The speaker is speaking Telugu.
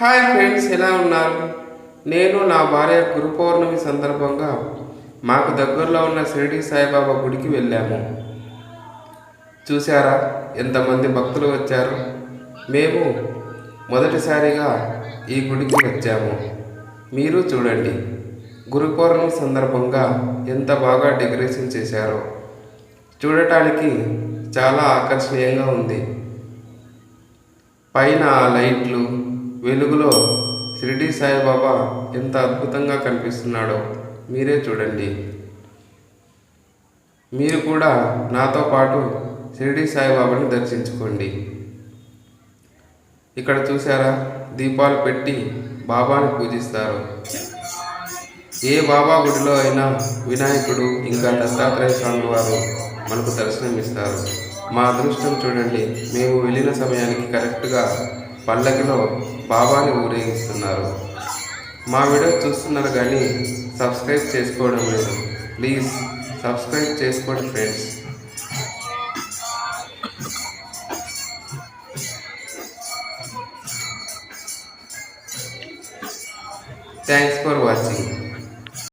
హాయ్ ఫ్రెండ్స్ ఎలా ఉన్నారు? నేను నా భార్య గురు పౌర్ణమి సందర్భంగా మాకు దగ్గరలో ఉన్న షిరిడి సాయిబాబా గుడికి వెళ్ళాము. చూసారా ఎంతమంది భక్తులు వచ్చారు? మేము మొదటిసారిగా ఈ గుడికి వచ్చాము. మీరు చూడండి గురు పౌర్ణమి సందర్భంగా ఎంత బాగా డెకరేషన్ చేశారో. చూడటానికి చాలా ఆకర్షణీయంగా ఉంది. పైన లైట్లు వెలుగులో షిరిడి సాయిబాబా ఎంత అద్భుతంగా కనిపిస్తున్నాడో మీరే చూడండి. మీరు కూడా నాతో పాటు షిరిడి సాయిబాబాని దర్శించుకోండి. ఇక్కడ చూసారా దీపాలు పెట్టి బాబాని పూజిస్తారు. ఏ బాబా గుడిలో అయినా వినాయకుడు ఇంకా దత్తాత్రేయ స్వామి వారు మనకు దర్శనమిస్తారు. మా అదృష్టం చూడండి. మేము వెళ్ళిన సమయానికి కరెక్ట్గా పల్లకిలో బాబాని ఊరేగిస్తున్నారు. మా వీడియో చూస్తున్నారు కానీ సబ్స్క్రైబ్ చేసుకోవడం లేదు. ప్లీజ్ సబ్స్క్రైబ్ చేసుకోండి ఫ్రెండ్స్. Thanks for watching.